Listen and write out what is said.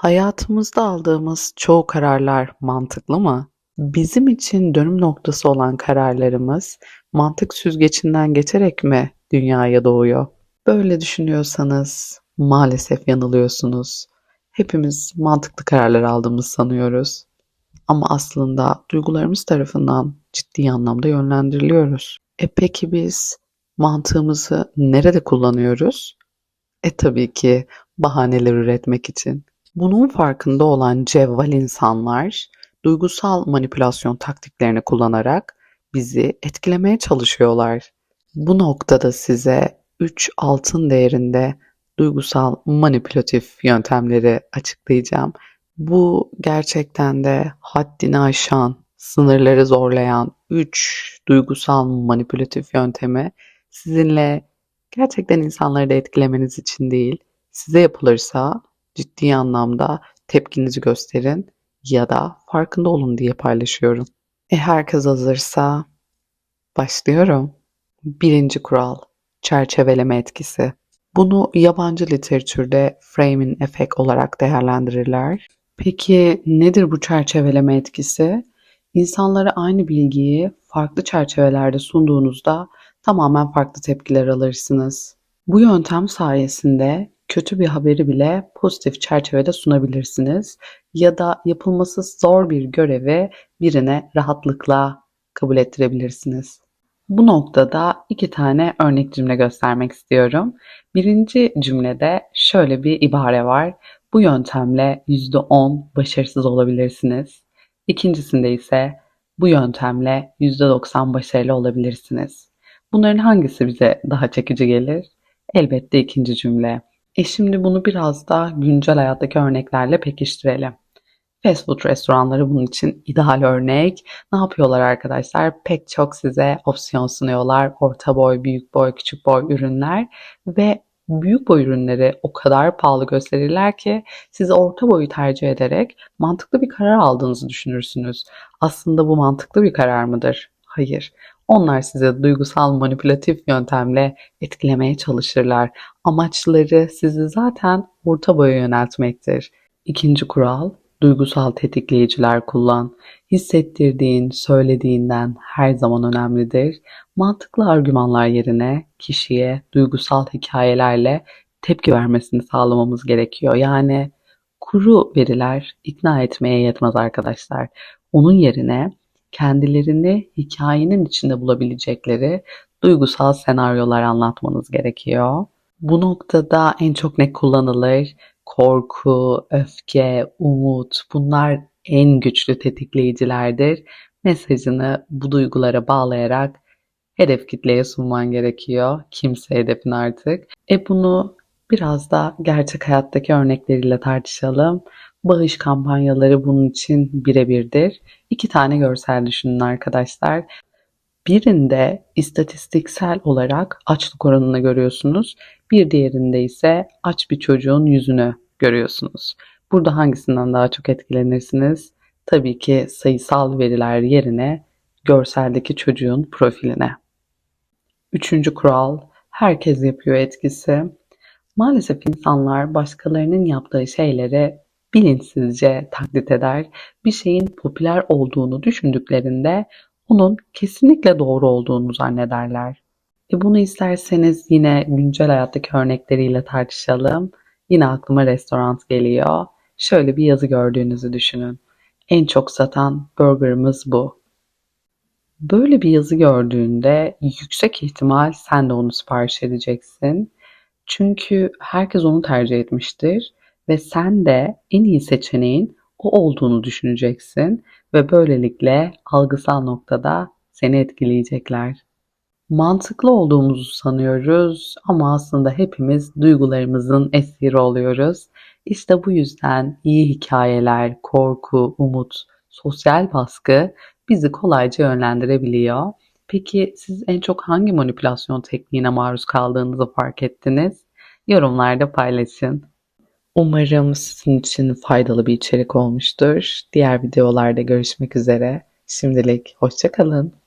Hayatımızda aldığımız çoğu kararlar mantıklı mı? Bizim için dönüm noktası olan kararlarımız mantık süzgecinden geçerek mi dünyaya doğuyor? Böyle düşünüyorsanız maalesef yanılıyorsunuz. Hepimiz mantıklı kararlar aldığımızı sanıyoruz. Ama aslında duygularımız tarafından ciddi anlamda yönlendiriliyoruz. E peki biz mantığımızı nerede kullanıyoruz? E tabii ki bahaneler üretmek için. Bunun farkında olan cevval insanlar duygusal manipülasyon taktiklerini kullanarak bizi etkilemeye çalışıyorlar. Bu noktada size 3 altın değerinde duygusal manipülatif yöntemleri açıklayacağım. Bu gerçekten de haddini aşan, sınırları zorlayan 3 duygusal manipülatif yöntemi sizinle gerçekten insanları da etkilemeniz için değil, size yapılırsa ciddi anlamda tepkinizi gösterin ya da farkında olun diye paylaşıyorum. E herkes hazırsa başlıyorum. Birinci kural çerçeveleme etkisi. Bunu yabancı literatürde framing effect olarak değerlendirirler. Peki nedir bu çerçeveleme etkisi? İnsanlara aynı bilgiyi farklı çerçevelerde sunduğunuzda tamamen farklı tepkiler alırsınız. Bu yöntem sayesinde kötü bir haberi bile pozitif çerçevede sunabilirsiniz ya da yapılması zor bir görevi birine rahatlıkla kabul ettirebilirsiniz. Bu noktada iki tane örnek cümle göstermek istiyorum. Birinci cümlede şöyle bir ibare var. Bu yöntemle %10 başarısız olabilirsiniz. İkincisinde ise bu yöntemle %90 başarılı olabilirsiniz. Bunların hangisi bize daha çekici gelir? Elbette ikinci cümle. E şimdi bunu biraz da güncel hayattaki örneklerle pekiştirelim. Fast food restoranları bunun için ideal örnek. Ne yapıyorlar arkadaşlar? Pek çok size opsiyon sunuyorlar. Orta boy, büyük boy, küçük boy ürünler ve büyük boy ürünleri o kadar pahalı gösterirler ki siz orta boyu tercih ederek mantıklı bir karar aldığınızı düşünürsünüz. Aslında bu mantıklı bir karar mıdır? Hayır. Onlar size duygusal manipülatif yöntemle etkilemeye çalışırlar. Amaçları sizi zaten orta boya yöneltmektir. İkinci kural, duygusal tetikleyiciler kullan. Hissettirdiğin, söylediğinden her zaman önemlidir. Mantıklı argümanlar yerine kişiye duygusal hikayelerle tepki vermesini sağlamamız gerekiyor. Yani kuru veriler ikna etmeye yetmez arkadaşlar. Onun yerine kendilerini hikayenin içinde bulabilecekleri duygusal senaryolar anlatmanız gerekiyor. Bu noktada en çok ne kullanılır? Korku, öfke, umut bunlar en güçlü tetikleyicilerdir. Mesajını bu duygulara bağlayarak hedef kitleye sunman gerekiyor. Kimse hedefin artık. E bunu biraz da gerçek hayattaki örnekleriyle tartışalım. Bağış kampanyaları bunun için birebirdir. İki tane görsel düşünün arkadaşlar. Birinde istatistiksel olarak açlık oranını görüyorsunuz. Bir diğerinde ise aç bir çocuğun yüzünü görüyorsunuz. Burada hangisinden daha çok etkilenirsiniz? Tabii ki sayısal veriler yerine görseldeki çocuğun profiline. Üçüncü kural, herkes yapıyor etkisi. Maalesef insanlar başkalarının yaptığı şeyleri bilinçsizce taklit eder. Bir şeyin popüler olduğunu düşündüklerinde onun kesinlikle doğru olduğunu zannederler. E bunu isterseniz yine güncel hayattaki örnekleriyle tartışalım. Yine aklıma restoran geliyor. Şöyle bir yazı gördüğünüzü düşünün. En çok satan burgerımız bu. Böyle bir yazı gördüğünde yüksek ihtimal sen de onu sipariş edeceksin. Çünkü herkes onu tercih etmiştir ve sen de en iyi seçeneğin o olduğunu düşüneceksin ve böylelikle algısal noktada seni etkileyecekler. Mantıklı olduğumuzu sanıyoruz ama aslında hepimiz duygularımızın esiri oluyoruz. İşte bu yüzden iyi hikayeler, korku, umut, sosyal baskı bizi kolayca yönlendirebiliyor. Peki siz en çok hangi manipülasyon tekniğine maruz kaldığınızı fark ettiniz? Yorumlarda paylaşın. Umarım sizin için faydalı bir içerik olmuştur. Diğer videolarda görüşmek üzere. Şimdilik hoşça kalın.